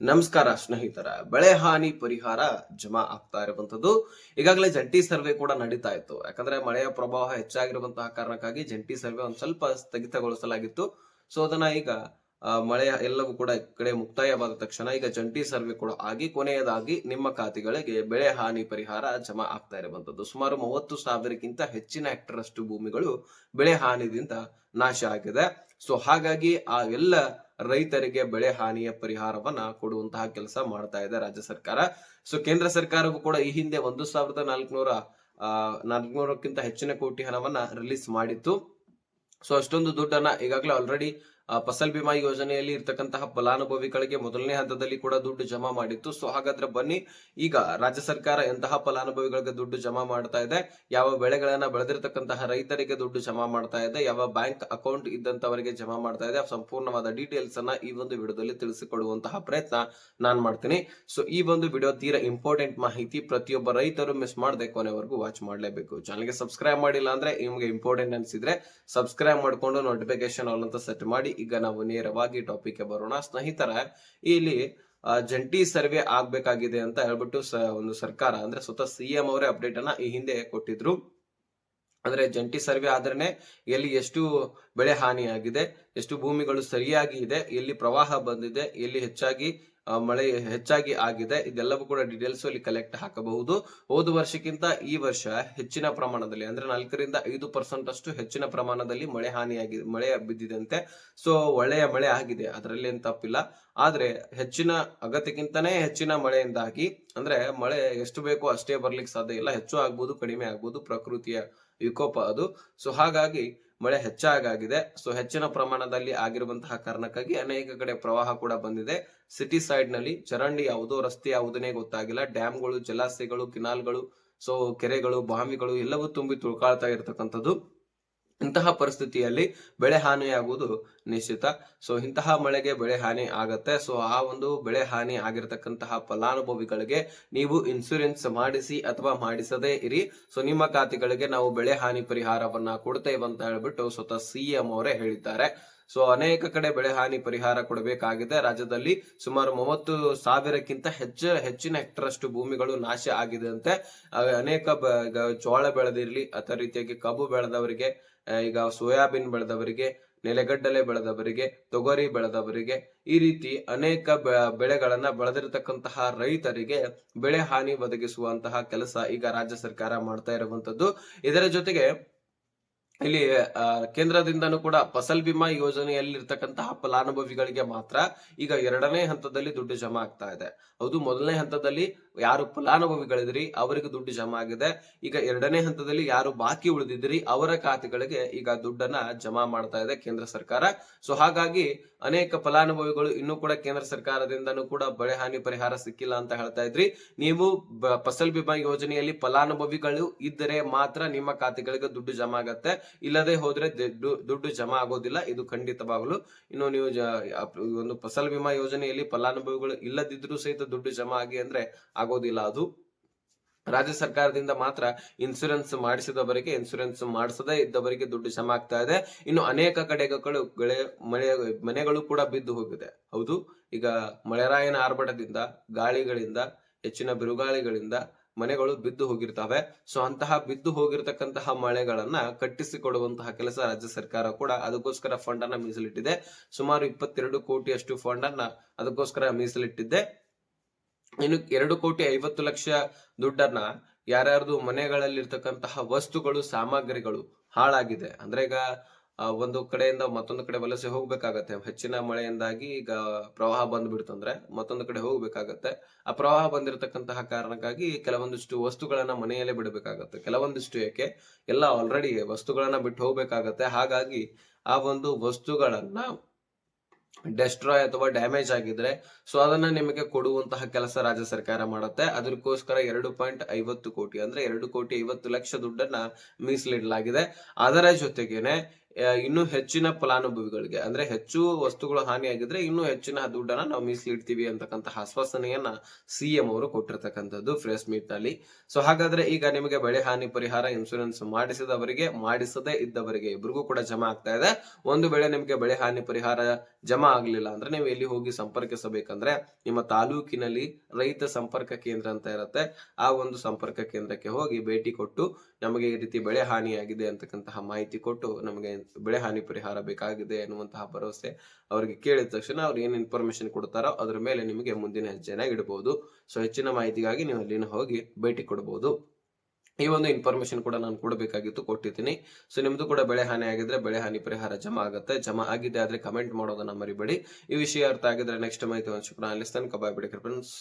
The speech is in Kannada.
ನಮಸ್ಕಾರ ಸ್ನೇಹಿತರ, ಬೆಳೆ ಹಾನಿ ಪರಿಹಾರ ಜಮಾ ಆಗ್ತಾ ಇರುವಂತದ್ದು ಈಗಾಗಲೇ ಜಂಟಿ ಸರ್ವೆ ಕೂಡ ನಡೀತಾ ಇತ್ತು. ಯಾಕಂದ್ರೆ ಮಳೆಯ ಪ್ರಭಾವ ಹೆಚ್ಚಾಗಿರುವಂತಹ ಕಾರಣಕ್ಕಾಗಿ ಜಂಟಿ ಸರ್ವೆ ಒಂದ್ ಸ್ವಲ್ಪ ಸ್ಥಗಿತಗೊಳಿಸಲಾಗಿತ್ತು. ಸೊ ಅದನ್ನ ಈಗ ಮಳೆಯ ಎಲ್ಲವೂ ಕೂಡ ಕಡೆ ಮುಕ್ತಾಯವಾದ ತಕ್ಷಣ ಈಗ ಜಂಟಿ ಸರ್ವೆ ಕೂಡ ಆಗಿ, ಕೊನೆಯದಾಗಿ ನಿಮ್ಮ ಖಾತೆಗಳಿಗೆ ಬೆಳೆ ಹಾನಿ ಪರಿಹಾರ ಜಮಾ ಆಗ್ತಾ ಇರುವಂತದ್ದು ಸುಮಾರು ಮೂವತ್ತು ಸಾವಿರಕ್ಕಿಂತ ಹೆಚ್ಚಿನ ಹೆಕ್ಟರ್ ಅಷ್ಟು ಭೂಮಿಗಳು ಬೆಳೆ ಹಾನಿದಿಂದ ನಾಶ ಆಗಿದೆ. ಸೊ ಹಾಗಾಗಿ ಆ ಎಲ್ಲ ರೈತರಿಗೆ ಬೆಳೆ ಹಾನಿಯ ಪರಿಹಾರವನ್ನ ಕೊಡುವಂತಹ ಕೆಲಸ ಮಾಡ್ತಾ ಇದೆ ರಾಜ್ಯ ಸರ್ಕಾರ. ಸೊ ಕೇಂದ್ರ ಸರ್ಕಾರವು ಕೂಡ ಈ ಹಿಂದೆ ಒಂದು ಸಾವಿರದ ನಾಲ್ಕುನೂರ ನಾಲ್ಕುನೂರಕ್ಕಿಂತ ಹೆಚ್ಚಿನ ಕೋಟಿ ಹಣವನ್ನ ರಿಲೀಸ್ ಮಾಡಿತ್ತು. ಸೊ ಅಷ್ಟೊಂದು ದುಡ್ಡನ್ನ ಈಗಾಗಲೇ ಆಲ್ರೆಡಿ ಫಸಲ್ ಬಿಮಾ ಯೋಜನೆಯಲ್ಲಿ ಇರ್ತಕ್ಕಂತಹ ಫಲಾನುಭವಿಗಳಿಗೆ ಮೊದಲನೇ ಹಂತದಲ್ಲಿ ಕೂಡ ದುಡ್ಡು ಜಮಾ ಮಾಡಿತ್ತು. ಸೊ ಹಾಗಾದ್ರೆ ಬನ್ನಿ, ಈಗ ರಾಜ್ಯ ಸರ್ಕಾರ ಎಂತಹ ಫಲಾನುಭವಿಗಳಿಗೆ ದುಡ್ಡು ಜಮಾ ಮಾಡ್ತಾ ಇದೆ? ಯಾವ ಬೆಳೆಗಳನ್ನ ಬೆಳೆದಿರ್ತಕ್ಕಂತಹ ರೈತರಿಗೆ ದುಡ್ಡು ಜಮಾ ಮಾಡ್ತಾ ಇದೆ? ಯಾವ ಬ್ಯಾಂಕ್ ಅಕೌಂಟ್ ಇದ್ದಂತವರಿಗೆ ಜಮಾ ಮಾಡ್ತಾ ಇದೆ? ಸಂಪೂರ್ಣವಾದ ಡೀಟೇಲ್ಸ್ ಅನ್ನ ಈ ಒಂದು ವಿಡಿಯೋದಲ್ಲಿ ತಿಳಿಸಿಕೊಡುವಂತಹ ಪ್ರಯತ್ನ ನಾನ್ ಮಾಡ್ತೀನಿ. ಸೊ ಈ ಒಂದು ವಿಡಿಯೋ ತೀರಾ ಇಂಪಾರ್ಟೆಂಟ್ ಮಾಹಿತಿ. ಪ್ರತಿಯೊಬ್ಬ ರೈತರು ಮಿಸ್ ಮಾಡದೆ ಕೊನೆವರೆಗೂ ವಾಚ್ ಮಾಡಲೇಬೇಕು. ಚಾನಲ್ಗೆ ಸಬ್ಸ್ಕ್ರೈಬ್ ಮಾಡಿಲ್ಲ ಅಂದ್ರೆ ನಿಮಗೆ ಇಂಪಾರ್ಟೆಂಟ್ ಅನ್ಸಿದ್ರೆ ಸಬ್ಸ್ಕ್ರೈಬ್ ಮಾಡ್ಕೊಂಡು ನೋಟಿಫಿಕೇಶನ್ ಆಲ್ ಅಂತ ಸೆಟ್ ಮಾಡಿ ಈಗ ನಾವು ನೇರವಾಗಿ ಟಾಪಿಕ್ ಬರೋಣ. ಸ್ನೇಹಿತರ, ಇಲ್ಲಿ ಜಂಟಿ ಸರ್ವೆ ಆಗ್ಬೇಕಾಗಿದೆ ಅಂತ ಹೇಳ್ಬಿಟ್ಟು ಒಂದು ಸರ್ಕಾರ, ಅಂದ್ರೆ ಸ್ವತಃ ಸಿಎಂ ಅವರೇ ಅಪ್ಡೇಟ್ ಅನ್ನ ಈ ಹಿಂದೆ ಕೊಟ್ಟಿದ್ರು. ಅಂದ್ರೆ ಜಂಟಿ ಸರ್ವೆ ಆದ್ರೆ ಎಲ್ಲಿ ಎಷ್ಟು ಬೆಳೆ ಹಾನಿಯಾಗಿದೆ, ಎಷ್ಟು ಭೂಮಿಗಳು ಸರಿಯಾಗಿ ಇದೆ, ಎಲ್ಲಿ ಪ್ರವಾಹ ಬಂದಿದೆ, ಎಲ್ಲಿ ಹೆಚ್ಚಾಗಿ ಮಳೆ ಹೆಚ್ಚಾಗಿ ಆಗಿದೆ. ಇದೆಲ್ಲವೂ ಕೂಡ ಡೀಟೇಲ್ಸ್ ಅಲ್ಲಿ ಕಲೆಕ್ಟ್ ಹಾಕಬಹುದು. ಹೋದ ವರ್ಷಕ್ಕಿಂತ ಈ ವರ್ಷ ಹೆಚ್ಚಿನ ಪ್ರಮಾಣದಲ್ಲಿ, ಅಂದ್ರೆ ನಾಲ್ಕರಿಂದ ಐದು ಪರ್ಸೆಂಟ್ ಅಷ್ಟು ಹೆಚ್ಚಿನ ಪ್ರಮಾಣದಲ್ಲಿ ಮಳೆ ಹಾನಿಯಾಗಿದೆ ಮಳೆ ಬಿದ್ದಿದಂತೆ. ಸೊ ಒಳ್ಳೆಯ ಮಳೆ ಆಗಿದೆ. ಅದರಲ್ಲಿ ಏನ್ ತಪ್ಪಿಲ್ಲ. ಆದ್ರೆ ಹೆಚ್ಚಿನ, ಅಗತ್ಯಕ್ಕಿಂತನೇ ಹೆಚ್ಚಿನ ಮಳೆಯಿಂದಾಗಿ, ಅಂದ್ರೆ ಮಳೆ ಎಷ್ಟು ಬೇಕೋ ಅಷ್ಟೇ ಬರ್ಲಿಕ್ಕೆ ಸಾಧ್ಯ ಇಲ್ಲ. ಹೆಚ್ಚು ಆಗ್ಬೋದು, ಕಡಿಮೆ ಆಗ್ಬೋದು, ಪ್ರಕೃತಿಯ ವಿಕೋಪ ಅದು. ಸೊ ಹಾಗಾಗಿ ಮಳೆ ಹೆಚ್ಚಾಗಾಗಿದೆ. ಸೊ ಹೆಚ್ಚಿನ ಪ್ರಮಾಣದಲ್ಲಿ ಆಗಿರುವಂತಹ ಕಾರಣಕ್ಕಾಗಿ ಅನೇಕ ಕಡೆ ಪ್ರವಾಹ ಕೂಡ ಬಂದಿದೆ. ಸಿಟಿ ಸೈಡ್ನಲ್ಲಿ ಚರಂಡಿ ಯಾವುದು ರಸ್ತೆ ಯಾವುದನ್ನೇ ಗೊತ್ತಾಗಿಲ್ಲ. ಡ್ಯಾಮ್ಗಳು ಜಲಾಶಯಗಳು ಕಿನಾಲ್ಗಳು ಸೊ ಕೆರೆಗಳು, ಬಾವಿಗಳು ಎಲ್ಲವೂ ತುಂಬಿ ತುಳ್ಕಾಳ್ತಾ ಇರತಕ್ಕಂಥದ್ದು. ಇಂತಹ ಪರಿಸ್ಥಿತಿಯಲ್ಲಿ ಬೆಳೆ ಹಾನಿಯಾಗುವುದು ನಿಶ್ಚಿತ. ಸೊ ಇಂತಹ ಮಳೆಗೆ ಬೆಳೆ ಹಾನಿ ಆಗತ್ತೆ. ಸೊ ಆ ಒಂದು ಬೆಳೆ ಹಾನಿ ಆಗಿರತಕ್ಕಂತಹ ಫಲಾನುಭವಿಗಳಿಗೆ ನೀವು ಇನ್ಸೂರೆನ್ಸ್ ಮಾಡಿಸಿ ಅಥವಾ ಮಾಡಿಸದೇ ಇರಿ. ಸೊ ನಿಮ್ಮ ಖಾತೆಗಳಿಗೆ ನಾವು ಬೆಳೆ ಹಾನಿ ಪರಿಹಾರವನ್ನ ಕೊಡ್ತೇವೆ ಅಂತ ಹೇಳ್ಬಿಟ್ಟು ಸ್ವತಃ ಸಿಎಂ ಅವರೇ ಹೇಳಿದ್ದಾರೆ. ಸೊ ಅನೇಕ ಕಡೆ ಬೆಳೆ ಹಾನಿ ಪರಿಹಾರ ಕೊಡಬೇಕಾಗಿದೆ. ರಾಜ್ಯದಲ್ಲಿ ಸುಮಾರು ಮೂವತ್ತು ಸಾವಿರಕ್ಕಿಂತ ಹೆಚ್ಚು, ಹೆಚ್ಚಿನ ಹೆಕ್ಟರ್ ಅಷ್ಟು ಭೂಮಿಗಳು ನಾಶ ಆಗಿದೆ ಅಂತೆ ಅನೇಕ ಜೋಳ ಬೆಳೆದಿರಲಿ ಅಥವಾ ರೀತಿಯಾಗಿ ಕಬ್ಬು ಬೆಳೆದವರಿಗೆ ಈಗ ಸೋಯಾಬೀನ್ ಬೆಳೆದವರಿಗೆ ನೆಲೆಗಡ್ಡಲೆ ಬೆಳೆದವರಿಗೆ, ತೊಗರಿ ಬೆಳೆದವರಿಗೆ ಈ ರೀತಿ ಅನೇಕ ಬೆಳೆಗಳನ್ನ ಬೆಳೆದಿರತಕ್ಕಂತಹ ರೈತರಿಗೆ ಬೆಳೆ ಹಾನಿ ಒದಗಿಸುವಂತಹ ಕೆಲಸ ಈಗ ರಾಜ್ಯ ಸರ್ಕಾರ ಮಾಡ್ತಾ ಇರುವಂತದ್ದು. ಇದರ ಜೊತೆಗೆ ಇಲ್ಲಿ ಕೇಂದ್ರದಿಂದನೂ ಕೂಡ ಫಸಲ್ ಬಿಮಾ ಯೋಜನೆಯಲ್ಲಿ ಇರ್ತಕ್ಕಂತಹ ಫಲಾನುಭವಿಗಳಿಗೆ ಮಾತ್ರ ಈಗ ಎರಡನೇ ಹಂತದಲ್ಲಿ ದುಡ್ಡು ಜಮಾ ಆಗ್ತಾ ಇದೆ. ಹೌದು, ಮೊದಲನೇ ಹಂತದಲ್ಲಿ ಯಾರು ಫಲಾನುಭವಿಗಳಿದ್ರಿ, ಅವರಿಗೆ ದುಡ್ಡು ಜಮಾ ಆಗಿದೆ. ಈಗ ಎರಡನೇ ಹಂತದಲ್ಲಿ ಯಾರು ಬಾಕಿ ಉಳಿದಿದ್ರಿ, ಅವರ ಖಾತೆಗಳಿಗೆ ಈಗ ದುಡ್ಡನ್ನ ಜಮಾ ಮಾಡ್ತಾ ಇದೆ ಕೇಂದ್ರ ಸರ್ಕಾರ. ಸೊ, ಹಾಗಾಗಿ ಅನೇಕ ಫಲಾನುಭವಿಗಳು ಇನ್ನೂ ಕೂಡ ಕೇಂದ್ರ ಸರ್ಕಾರದಿಂದನೂ ಕೂಡ ಬೆಳೆ ಹಾನಿ ಪರಿಹಾರ ಸಿಕ್ಕಿಲ್ಲ ಅಂತ ಹೇಳ್ತಾ ಇದ್ರಿ. ನೀವು ಫಸಲ್ ಬಿಮಾ ಯೋಜನೆಯಲ್ಲಿ ಫಲಾನುಭವಿಗಳು ಇದ್ದರೆ ಮಾತ್ರ ನಿಮ್ಮ ಖಾತೆಗಳಿಗೆ ದುಡ್ಡು ಜಮಾ ಆಗತ್ತೆ. ಇಲ್ಲದೆ ಹೋದ್ರೆ ದುಡ್ಡು ಜಮಾ ಆಗೋದಿಲ್ಲ. ಇದು ಖಂಡಿತವಾಗಲು. ಇನ್ನು ನೀವು ಒಂದು ಫಸಲ್ ಬಿಮಾ ಯೋಜನೆಯಲ್ಲಿ ಫಲಾನುಭವಿಗಳು ಇಲ್ಲದಿದ್ರೂ ಸಹಿತ ದುಡ್ಡು ಜಮಾ ಆಗಿ ಅಂದ್ರೆ ಆಗೋದಿಲ್ಲ ಅದು. ರಾಜ್ಯ ಸರ್ಕಾರದಿಂದ ಮಾತ್ರ ಇನ್ಸೂರೆನ್ಸ್ ಮಾಡಿಸಿದವರಿಗೆ ಇನ್ಸೂರೆನ್ಸ್ ಮಾಡಿಸದೇ ಇದ್ದವರಿಗೆ ದುಡ್ಡು ಜಮಾ ಆಗ್ತಾ ಇದೆ. ಇನ್ನು ಅನೇಕ ಕಡೆಗಳು ಮಳೆ ಮನೆಗಳು ಕೂಡ ಬಿದ್ದು ಹೋಗಿದೆ. ಹೌದು. ಈಗ ಮಳೆರಾಯನ ಆರ್ಭಟದಿಂದ, ಗಾಳಿಗಳಿಂದ, ಹೆಚ್ಚಿನ ಬಿರುಗಾಳಿಗಳಿಂದ ಮನೆಗಳು ಬಿದ್ದು ಹೋಗಿರ್ತವೆ. ಸೊ ಅಂತಹ ಬಿದ್ದು ಹೋಗಿರ್ತಕ್ಕಂತಹ ಮಳೆಗಳನ್ನ ಕಟ್ಟಿಸಿಕೊಡುವಂತಹ ಕೆಲಸ ರಾಜ್ಯ ಸರ್ಕಾರ ಕೂಡ ಅದಕ್ಕೋಸ್ಕರ ಫಂಡ್ ಅನ್ನ ಮೀಸಲಿಟ್ಟಿದೆ. ಸುಮಾರು ಇಪ್ಪತ್ತೆರಡು ಕೋಟಿಯಷ್ಟು ಫಂಡ್ ಅನ್ನ ಅದಕ್ಕೋಸ್ಕರ ಮೀಸಲಿಟ್ಟಿದ್ದೆ ಇನ್ನು ಎರಡು ಕೋಟಿ ಐವತ್ತು ಲಕ್ಷ ದುಡ್ಡನ್ನ ಯಾರ್ಯಾರ್ದು ಮನೆಗಳಲ್ಲಿರ್ತಕ್ಕಂತಹ ವಸ್ತುಗಳು, ಸಾಮಗ್ರಿಗಳು ಹಾಳಾಗಿದೆ. ಅಂದ್ರೆ ಈಗ ಒಂದು ಕಡೆಯಿಂದ ಮತ್ತೊಂದು ಕಡೆ ವಲಸೆ ಹೋಗ್ಬೇಕಾಗತ್ತೆ. ಹೆಚ್ಚಿನ ಮಳೆಯಿಂದಾಗಿ ಈಗ ಪ್ರವಾಹ ಬಂದ್ಬಿಡ್ತಂದ್ರೆ ಮತ್ತೊಂದು ಕಡೆ ಹೋಗ್ಬೇಕಾಗತ್ತೆ. ಆ ಪ್ರವಾಹ ಬಂದಿರತಕ್ಕಂತಹ ಕಾರಣಕ್ಕಾಗಿ ಕೆಲವೊಂದಿಷ್ಟು ವಸ್ತುಗಳನ್ನ ಮನೆಯಲ್ಲೇ ಬಿಡಬೇಕಾಗತ್ತೆ. ಕೆಲವೊಂದಿಷ್ಟು ಏಕೆ? ಎಲ್ಲ ಆಲ್ರೆಡಿ ವಸ್ತುಗಳನ್ನ ಬಿಟ್ಟು ಹೋಗ್ಬೇಕಾಗತ್ತೆ. ಹಾಗಾಗಿ ಆ ಒಂದು ವಸ್ತುಗಳನ್ನ ಡೆಸ್ಟ್ರಾಯ್ ಅಥವಾ ಡ್ಯಾಮೇಜ್ ಆಗಿದ್ರೆ ಸೊ ಅದನ್ನ ನಿಮಗೆ ಕೊಡುವಂತಹ ಕೆಲಸ ರಾಜ್ಯ ಸರ್ಕಾರ ಮಾಡುತ್ತೆ. ಅದಕ್ಕೋಸ್ಕರ ಎರಡು ಪಾಯಿಂಟ್ ಐವತ್ತು ಕೋಟಿ ಅಂದ್ರೆ ಎರಡು ಕೋಟಿ ಐವತ್ತು ಲಕ್ಷ ದುಡ್ಡನ್ನ ಮೀಸಲಿಡಲಾಗಿದೆ. ಅದರ ಜೊತೆಗೇನೆ ಆ, ಇನ್ನೂ ಹೆಚ್ಚಿನ ಫಲಾನುಭವಿಗಳಿಗೆ, ಅಂದ್ರೆ ಹೆಚ್ಚು ವಸ್ತುಗಳು ಹಾನಿಯಾಗಿದ್ರೆ ಇನ್ನೂ ಹೆಚ್ಚಿನ ದುಡ್ಡನ್ನ ನಾವು ಮೀಸಲಿಡ್ತೀವಿ ಅಂತಕ್ಕಂಥ ಆಶ್ವಾಸನೆಯನ್ನ ಸಿಎಂ ಅವರು ಕೊಟ್ಟಿರ್ತಕ್ಕಂಥದ್ದು ಫ್ರೆಸ್ ಮೀಟ್ನಲ್ಲಿ. ಸೊ ಹಾಗಾದ್ರೆ ಈಗ ನಿಮಗೆ ಬೆಳೆ ಹಾನಿ ಪರಿಹಾರ ಇನ್ಸೂರೆನ್ಸ್ ಮಾಡಿಸಿದವರಿಗೆ, ಮಾಡಿಸದೆ ಇದ್ದವರಿಗೆ ಇಬ್ಬರಿಗೂ ಕೂಡ ಜಮಾ ಆಗ್ತಾ ಇದೆ. ಒಂದು ವೇಳೆ ನಿಮಗೆ ಬೆಳೆ ಹಾನಿ ಪರಿಹಾರ ಜಮಾ ಆಗ್ಲಿಲ್ಲ ಅಂದ್ರೆ ನೀವು ಎಲ್ಲಿ ಹೋಗಿ ಸಂಪರ್ಕಿಸಬೇಕಂದ್ರೆ ನಿಮ್ಮ ತಾಲೂಕಿನಲ್ಲಿ ರೈತ ಸಂಪರ್ಕ ಕೇಂದ್ರ ಅಂತ ಇರುತ್ತೆ. ಆ ಒಂದು ಸಂಪರ್ಕ ಕೇಂದ್ರಕ್ಕೆ ಹೋಗಿ ಭೇಟಿ ಕೊಟ್ಟು ನಮಗೆ ಈ ರೀತಿ ಬೆಳೆ ಹಾನಿಯಾಗಿದೆ ಅಂತಕ್ಕಂತಹ ಮಾಹಿತಿ ಕೊಟ್ಟು ನಮಗೆ ಬೆಳೆ ಹಾನಿ ಪರಿಹಾರ ಬೇಕಾಗಿದೆ ಎನ್ನುವಂತಹ ಭರವಸೆ ಅವರಿಗೆ ಕೇಳಿದ ತಕ್ಷಣ ಅವ್ರು ಏನು ಇನ್ಫಾರ್ಮೇಶನ್ ಕೊಡ್ತಾರೋ ಅದರ ಮೇಲೆ ನಿಮಗೆ ಮುಂದಿನ ಹೆಜ್ಜೆನ ಇಡಬಹುದು ಸೊ ಹೆಚ್ಚಿನ ಮಾಹಿತಿಗಾಗಿ ನೀವು ಅಲ್ಲಿನ ಹೋಗಿ ಭೇಟಿ ಕೊಡಬಹುದು ಈ ಒಂದು ಇನ್ಫಾರ್ಮೇಶನ್ ಕೂಡ ನಾನು ಕೊಡಬೇಕಾಗಿತ್ತು, ಕೊಟ್ಟಿದ್ದೀನಿ. ಸೊ ನಿಮ್ದು ಕೂಡ ಬೆಳೆ ಹಾನಿ ಆಗಿದ್ರೆ ಬೆಳೆ ಹಾನಿ ಪರಿಹಾರ ಜಮಾ ಆಗುತ್ತೆ. ಜಮಾ ಆಗಿದೆ ಆದ್ರೆ ಕಮೆಂಟ್ ಮಾಡೋದನ್ನ ಮರಿಬೇಡಿ. ಈ ವಿಷಯ ಅರ್ಥ ಆಗಿದ್ರೆ ನೆಕ್ಸ್ಟ್ ಮಾಹಿತಿ ಒಂದು ಅಲ್ಲಿ ತನಕ ಬಾಯ್ ಬಿಡಿ ಫ್ರೆಂಡ್ಸ್